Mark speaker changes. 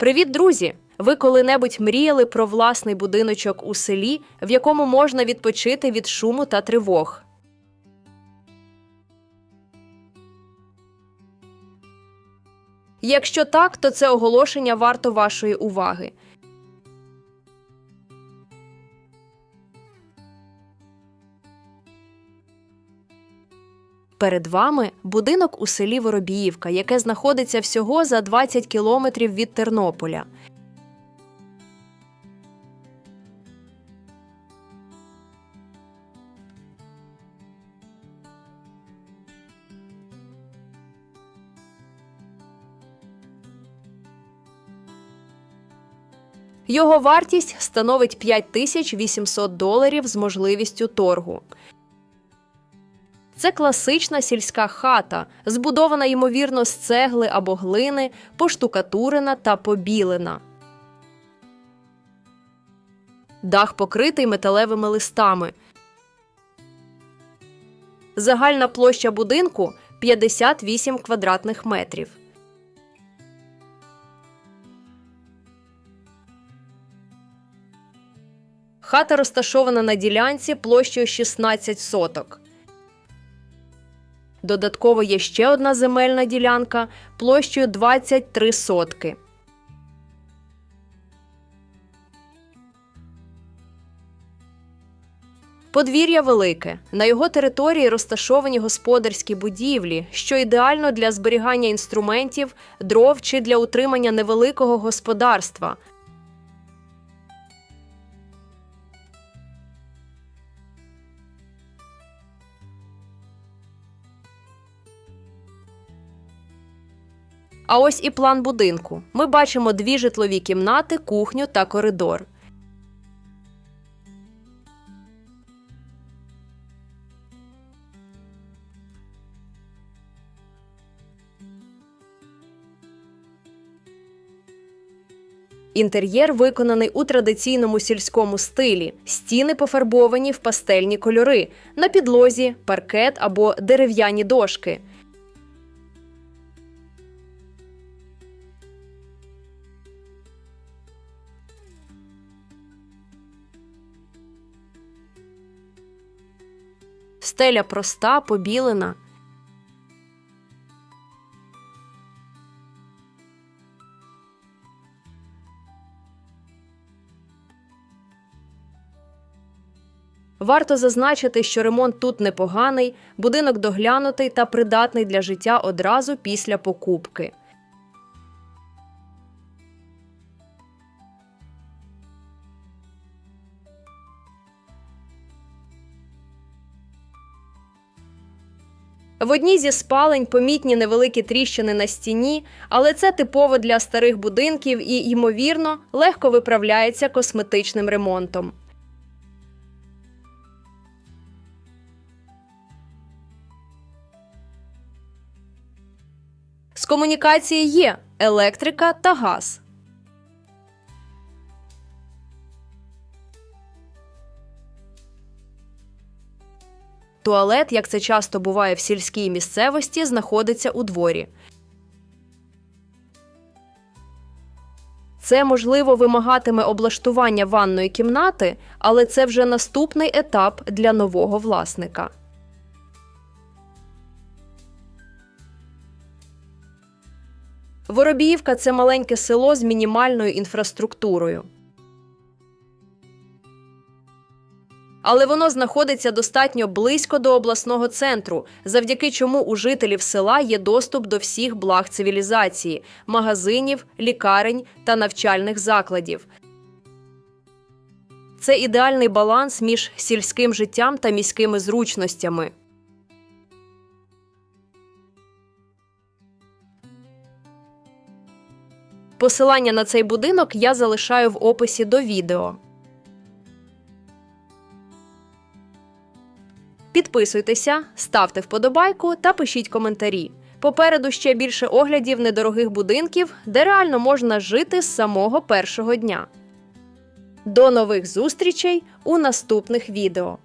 Speaker 1: Привіт, друзі! Ви коли-небудь мріяли про власний будиночок у селі, в якому можна відпочити від шуму та тривог? Якщо так, то це оголошення варто вашої уваги. Перед вами будинок у селі Воробіївка, яке знаходиться всього за 20 кілометрів від Тернополя. Його вартість становить 5800 доларів з можливістю торгу. Це класична сільська хата, збудована ймовірно з цегли або глини, поштукатурена та побілена. Дах покритий металевими листами. Загальна площа будинку 58 квадратних метрів. Хата розташована на ділянці площею 16 соток. Додатково є ще одна земельна ділянка площею 23 сотки. Подвір'я велике. На його території розташовані господарські будівлі, що ідеально для зберігання інструментів, дров чи для утримання невеликого господарства. А ось і план будинку. Ми бачимо дві житлові кімнати, кухню та коридор. Інтер'єр виконаний у традиційному сільському стилі. Стіни пофарбовані в пастельні кольори, на підлозі паркет або дерев'яні дошки. Стеля проста, побілена. Варто зазначити, що ремонт тут непоганий, будинок доглянутий та придатний для життя одразу після покупки. В одній зі спалень помітні невеликі тріщини на стіні, але це типово для старих будинків і, ймовірно, легко виправляється косметичним ремонтом. З комунікації є електрика та газ. Туалет, як це часто буває в сільській місцевості, знаходиться у дворі. Це, можливо, вимагатиме облаштування ванної кімнати, але це вже наступний етап для нового власника. Воробіївка це маленьке село з мінімальною інфраструктурою. Але воно знаходиться достатньо близько до обласного центру, завдяки чому у жителів села є доступ до всіх благ цивілізації, магазинів, лікарень та навчальних закладів. Це ідеальний баланс між сільським життям та міськими зручностями. Посилання на цей будинок я залишаю в описі до відео. Підписуйтеся, ставте вподобайку та пишіть коментарі. Попереду ще більше оглядів недорогих будинків, де реально можна жити з самого першого дня. До нових зустрічей у наступних відео!